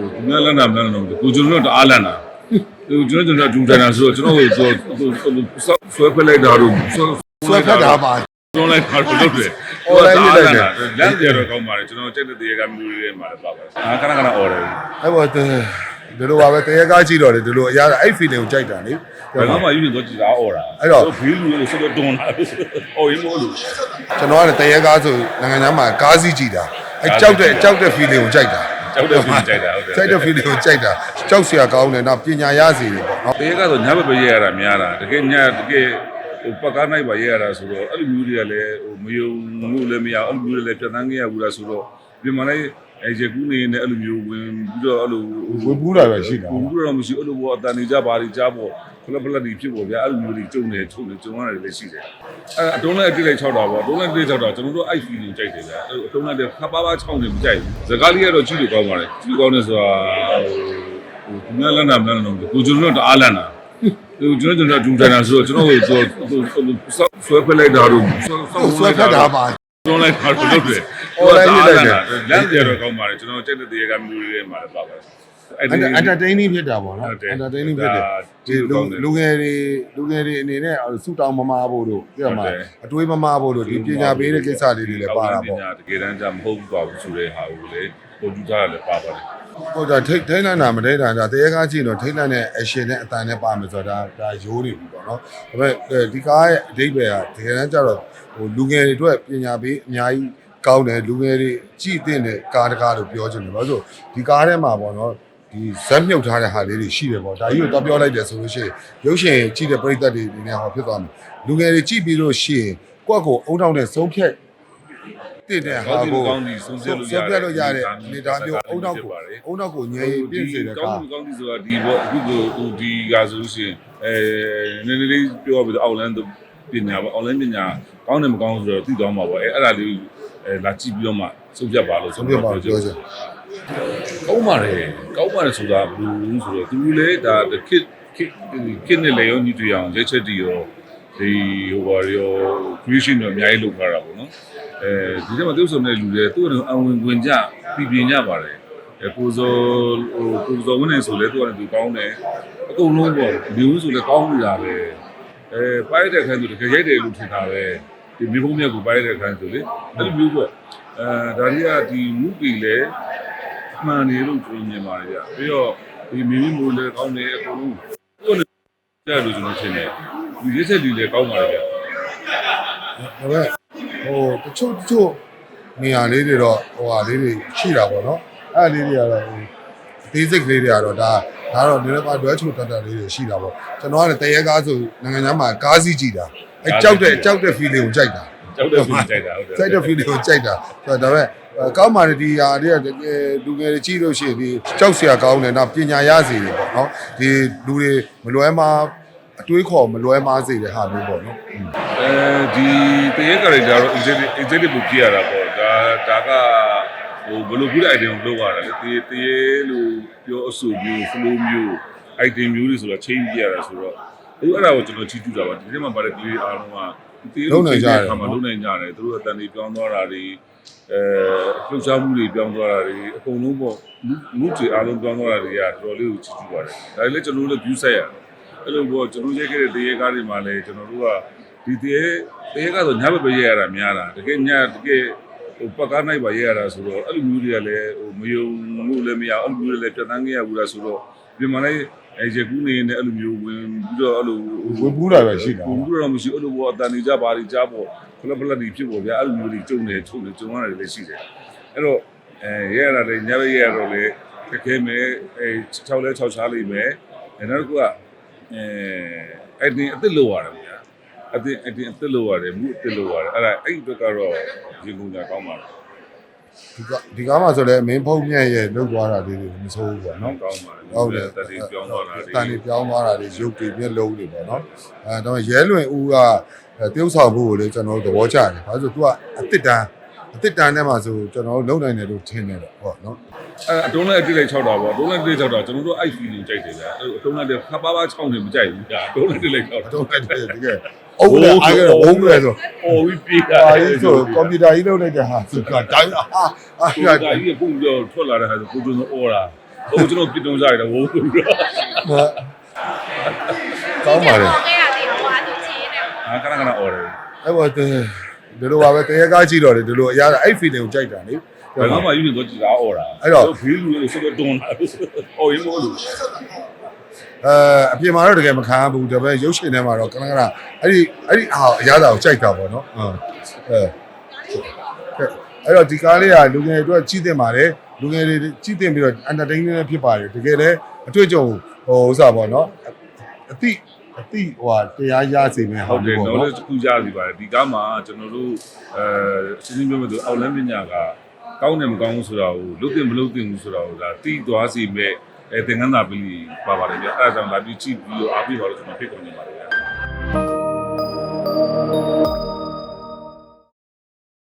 ဟိုဒီနေ့လန်နာမလန်နာတော့ကိုကျွန်တော်တို့တအားလန်တာဟိုကျွန်တော်တို့ဒူဒန်နာဆိုတော့ကျွန်တော်တို့ဆိုဆွဲဖက်လိုက်တာတို့ဆွဲဆွဲဖက်တာပါတွန်းလိုက်တာတို့လုပ်တယ်အော်လိုက်လိုက်တယ်လမ်းကြတော့ကောင်းပါတယ်ကျွန်တော်ကြက်တဲ့တရားကမျိုးလေးတွေမှာလည်းပါပါတယ်အာခဏခဏអော်တယ်အဲ့ပေါ်ဒီလိုပါပဲတရေကားကြည့်တော့လေဒီလိုအရာအဲ့ feeling ကိုကြိုက်တာလေဘယ်တော့မှယူနေတော့ကြည်တာអော်တာအဲ့တော့ဘေးလူလို့ဆိုတော့တွန်းလာအော်ရင်မို့လို့ကျွန်တော်ကလည်းတရေကားဆိုနိုင်ငံသားမှာကားစီးကြည့်တာအဲ့ကြောက်တဲ့ကြောက်တဲ့ feeling ကိုကြိုက်တာ ကြောက်တဲ့ feeling ကြိုက်တာဟုတ်တယ်ကြိုက်တဲ့ feeling ကိုကြိုက်တာကြောက်စရာကောင်းတယ်နောက်ပညာရစီတွေပေါ့နော်တကယ်ကတော့ညဘက်ပဲရရတာများတာတကယ်ညတကယ်ဟိုပတ်ကားနိုင်ပါရရတာဆိုတော့အဲ့လိုမျိုးတွေကလည်းဟိုမယုံမှုလည်းမရအောင်အဲ့လိုမျိုးတွေလည်းပြတ်တန်းခဲ့ရဘူးလားဆိုတော့ဒီမှာလည်းအဲရကူးနေနေအဲ့လိုမျိုးဝင်ပြီးတော့အဲ့လိုဝင်ပူးတာပဲရှိတာဝင်ပြီးတော့မရှိအဲ့လိုဘောအတန်နေကြပါလိကြားပေါ့ဖ လက်ဖလက်ဒီဖြစ်ပေါ့ဗျာအဲ့လိုမျိုးတွေကျုံနေချုပ်နေကျုံရတယ်လည်းရှိတယ်အဲအတုံးလည်းအတိတ်လိုက်6တာပေါ့အတုံးလည်းအတိတ်6တာကျွန်တော်တို့အဲ့ feeling ကြိုက်တယ်ဗျာအဲ့အတုံးလည်းခပ်ပါးပါး6နေမကြိုက်ဘူးစကားလေးကတော့ကြည့်လို့ကောင်းပါတယ်ကြည့်လို့ကောင်းတယ်ဆိုတာဟိုဒီနေ့လန်နာမလန်နာကိုကျွန်တော်တို့တအားလန်တာဟိုကျွန်တော်တို့ဒူဒန်နာဆိုတော့ကျွန်တော်တို့ဆိုဆွဲဖက်လိုက်တာတို့ဆွဲဖက်တာပါတွန်းလိုက်တာတို့လုပ်တယ်အော်လိုက်လိုက်တယ်လမ်းကြတော့ကောင်းပါတယ်ကျွန်တော်ကြက်တဲ့တရားကမျိုးလေးတွေမှာလည်းပါပါတယ် entertaining ဖြစ်တာပေါ့နော်ဟုတ်တယ် entertaining ဖြစ်တယ်ဒီလူလူငယ်တွေလူငယ်တွေအနေနဲ့ဆူတောင်းမမာဖို့တို့ပြမှာအတွေးမမာဖို့တို့ဒီပညာပေးတဲ့ကိစ္စလေးတွေလည်းပါတာပေါ့တကယ်တမ်းကျမဟုတ်ဘူးပါဘူးဆိုတဲ့ဟာကိုလေပုံပြထားတယ်ပါပါတယ်ဟုတ်တာထိတ်ထိတ်လန့်တာမထိတ်လန့်တာတရေကားကြည့်တော့ထိတ်လန့်တဲ့ action နဲ့အတန်နဲ့ပါမယ်ဆိုတာဒါဒါရိုးနေပြီပေါ့နော်ဒါပေမဲ့ဒီကားရဲ့အဓိပ္ပာယ်ကတကယ်တမ်းကျတော့ဟိုလူငယ်တွေအတွက်ပညာပေးအများကြီးကောင်းတယ်လူငယ်တွေကြည့်တဲ့ကားတကားလို့ပြောချင်တယ်ဘာလို့ဆိုဒီကားထဲမှာပေါ့နော် ဒီဇက်မြုပ်ထားတဲ့ဟာလေးတွေရှိတယ်ပေါ့ဒါကြီးကိုတော့ပြောလိုက်တယ်ဆိုလို့ရှိရင်ရုပ်ရှင်ကြည့်တဲ့ပရိသတ်တွေအနေနဲ့ဟောဖြစ်သွားမယ်လူငယ်တွေကြည့်ပြီးလို့ရှိရင်ကိုယ့်ကိုအုံတောင်းတဲ့ဆုံးဖြတ်တည်တဲ့ဟာကိုကောင်းပြီဆုံးဖြတ်လို့ရဆုံးဖြတ်လို့ရတဲ့အနေဒါမျိုးအုံနောက်ကိုအုံနောက်ကိုငြိမ်ပြည့်စေတဲ့ကောကားင်းကောင်းဒီဆိုတာဒီဘောအခုကိုဟိုဒီကဆိုရှင်အဲနည်းနည်းလေးပြောပြီးတော့အောက်လန်းပညာပေါ့အောက်လန်းပညာကောင်းတယ်မကောင်းဆိုတော့သိသွားမှာပေါ့အဲအဲ့ဒါလေးအဲလာကြည့်ပြီးတော့မှဆုံးဖြတ်ပါလို့ဆုံးဖြတ်ပါပြောချင် ကောင်းပါတယ်ကောင်းပါတယ်ဆိုတာဘယ်လိုဆိုတော့သူလည်းဒါခစ်ခစ်ခစ်နဲ့လေရောညီတူအောင်ရက်ချက်တီရောဒီဟိုဘာရော creation တွေအများကြီးလုပ်ထားတာပေါ့နော်အဲဒီထဲမှာသူ့ဆုံတဲ့လူတွေသူ့အဝင်ဝင်ကြပြည်ပြင်းကြပါတယ်အဲကိုဇော်ဟိုကိုဇော်ဝင်းနေဆိုလဲသူကလည်းသူကောင်းတယ်အကုန်လုံးပေါ့ဒီဦးဆိုလဲကောင်းနေတာပဲအဲပိုက်တဲ့ခိုင်းသူတကယ်ရိုက်တယ်လို့ထင်တာပဲဒီမြေပုံမြတ်ကိုပိုက်တဲ့ခိုင်းဆိုလေအဲ့လိုမျိုးပေါ့အဲဒါကြီးကဒီမူပီလဲ မှန်တယ်လို့ကျွန်တော်မြင်ပါတယ်ဗျ။ပြီးတော့ဒီမိမိမိုးလည်းကောင်းတယ်အကုန်လုံးကိုယ်လည်းကြားလို့ကျွန်တော်ထင်တယ်။ဒီရက်ဆက်ဒီလည်းကောင်းပါတယ်ဗျဒါပေမဲ့ဟိုတချို့တချို့နေရာလေးတွေတော့ဟိုဟာလေးတွေရှိတာပေါ့နော်အဲ့ဒါလေးတွေကတော့ဟိုသေးစိတ်ကလေးတွေကတော့ဒါဒါတော့ဒီလိုပါတွဲချိုတတ်တတ်လေးတွေရှိတာပေါ့ကျွန်တော်ကလည်းတရေကားဆိုနိုင်ငံသားမှာကားစီးကြည့်တာအဲ့ကြောက်တဲ့ကြောက်တဲ့ feeling ကိုကြိုက်တာ။ကြောက်တဲ့ဖြစ်ကြိုက်တာဟုတ်တယ်ကြိုက်တဲ့ feeling ကိုကြိုက်တာဆိုတော့ဒါပေမဲ့ ကောင်းပါတယ်ဒီဟာတွေကတကယ်လူငယ်တွေကြည့်လို့ရှိရင်ဒီကြောက်စရာကောင်းတယ်နောက်ပညာရစီတွေပေါ့နော်ဒီလူတွေမလွဲမှားအတွေးခေါ်မလွဲမှားစေတဲ့ဟာမျိုးပေါ့နော်။အဲဒီတရေ character တော့ executive executive ပြရတာပေါ့။ဒါဒါကဟိုဘယ်လိုပြတဲ့ item ကိုလုပ်ရတာလဲ။တရေတရေလို့ပြောအဆူမျိုး flow မျိုး item မျိုးတွေဆိုတော့ change ပြရတာဆိုတော့အခုအဲ့ဒါကိုကျွန်တော်ချီးကျူးတာပါ။ဒီထဲမှာပါတဲ့ကလေးအားလုံးကတရေလုံးနိုင်ကြတယ်။သူတို့အတန်တွေပြောင်းသွားတာတွေ အဲလှုပ်ရှားမှုတွေပြောင်းသွားတာတွေအကုန်လုံးပေါ့မှုတွေအားလုံးပြောင်းသွားတာတွေကတော်တော်လေးကိုချီးကျူးပါတယ်။ဒါလည်းကျွန်တော်တို့လည်း view set ရအဲ့လိုပေါ့ကျွန်တော်ရိုက်ခဲ့တဲ့တရေကားတွေမှာလည်းကျွန်တော်တို့ကဒီတရေတရေကားဆိုညဘက်ပဲရိုက်ရတာများတာတကယ်ညတကယ်ဟိုပတ်ကားနိုင်ပါရိုက်ရတာဆိုတော့အဲ့လိုမျိုးတွေကလည်းဟိုမယုံမှုလည်းမရအောင်အဲ့လိုမျိုးတွေလည်းပြတ်တန်းခဲ့ရဘူးလားဆိုတော့ဒီမှာလည်း အဲရကူးနေနေအဲ့လိုမျိုးဝင်ပြီးတော့အဲ့လိုဝင်ပူးတာပဲရှိတာဝင်ပူးတာမရှိအဲ့လိုဘောအတန်နေကြပါလိကြားပေါ့ဖလက်ဖလက်ဒီဖြစ်ပေါ့ဗျာအဲ့လိုမျိုးတွေကျုံနေချုပ်နေကျုံရတယ်လည်းရှိတယ်အဲ့တော့အဲရဲရတာလည်းညဘက်ရဲရတော့လေခက်ခဲမယ်အဲ6လဲ6ချားလိမ့်မယ်အဲနောက်တစ်ခုကအဲအဲ့ဒီအစ်စ်လို့ရတယ်ဗျာအစ်စ်အစ်စ်အစ်စ်လို့ရတယ်မှုအစ်စ်လို့ရတယ်အဲ့ဒါအဲ့ဒီဘက်ကတော့ရင်ကုန်ကြကောင်းပါလား ဒီကဒီကားမှာဆိုလည်းမင်းဖုံးမြက်ရဲ့လုတ်သွားတာလေးတွေမဆိုးဘူးပေါ့နော်ကောင်းပါလားဟုတ်တယ်တက်တီပြောင်းသွားတာတန်တွေပြောင်းသွားတာတွေရုပ်တွေမျက်လုံးတွေပေါ့နော်အဲဒါပေမဲ့ရဲလွင်ဦးကတရုပ်ဆောင်ဖို့ကိုလေကျွန်တော်တို့သဘောကျတယ်ဘာလို့ဆို तू ကအတစ်တန်းအတစ်တန်းထဲမှာဆိုကျွန်တော်တို့လုံနိုင်တယ်လို့ထင်တယ်ပေါ့နော်အဲအတုံးလည်းအတိတ်လိုက်6တာပေါ့အတုံးလည်းအတိတ်6တာကျွန်တော်တို့အဲ့ feeling ကြိုက်တယ်ဗျာအတုံးလည်းခပ်ပါးပါး6နေမကြိုက်ဘူးဗျာအတုံးလည်းအတိတ်လိုက်6တာတော့လည်းတကယ် အုပ်လည်းအားရဝုန်းလည်းဆိုအော်ပြီးပြေးတာဒါကြီးဆိုကွန်ပျူတာကြီးလုပ်လိုက်တဲ့ဟာဆိုကတိုင်းအာအာဒါကြီးကပုံပြောထွက်လာတဲ့ဟာဆိုကိုကျွန်းအော်တာဟိုကျွန်တော်ပြစ်တုံးကြရတယ်ဝိုးပြီးတော့ကောင်းပါလေခဲ့ရတယ်ဟိုအတူချင်းနဲ့အာခဏခဏអော်တယ်အဲ့ပေါ်ဒီလိုပါပဲတရေကားကြည့်တော့လေဒီလိုအရာအဲ့ feeling ကိုကြိုက်တာလေဘယ်မှာယူနေတော့ကြည်တာអော်တာဘေးလူလို့ဆိုတော့တွန်းလာအော်ရင်မို့လို့ အဲအပြင်မှာတော့တကယ်မခံရဘူးဒါပေမဲ့ရုပ်ရှင်ထဲမှာတော့ကနကနအဲ့ဒီအဲ့ဒီအာအရာသာကိုကြိုက်တာပေါ့နော်ဟုတ်အဲအဲ့တော့ဒီကားလေးကလူငယ်တွေအတွက်ကြည့်တင်ပါတယ်လူငယ်တွေကြည့်တင်ပြီးတော့ entertainment လည်းဖြစ်ပါတယ်တကယ်လည်းအတွေ့အကြုံဟိုဥစားပေါ့နော်အတိအတိဟိုဟာတရားရစေမယ်ဟုတ်တယ်ပေါ့တော့နော်လည်းခုကြစီပါတယ်ဒီကားမှာကျွန်တော်တို့အဲစီစဉ်ပြောမယ်ဆိုအောက်လန်းပညာကကောင်းတယ်မကောင်းဘူးဆိုတာကိုလုတ်တင်မလုတ်တင်ဘူးဆိုတာကိုဒါတီးသွားစီမဲ့ အဲသင်္ကန်းသာပလီပါပါတယ်ပြအဲ့ဒါကြောင့်လာပြီးကြည့်ပြီးတော့အားပေးပါလို့ကျွန်တော်ဖိတ်ခေါ်နေပါတယ်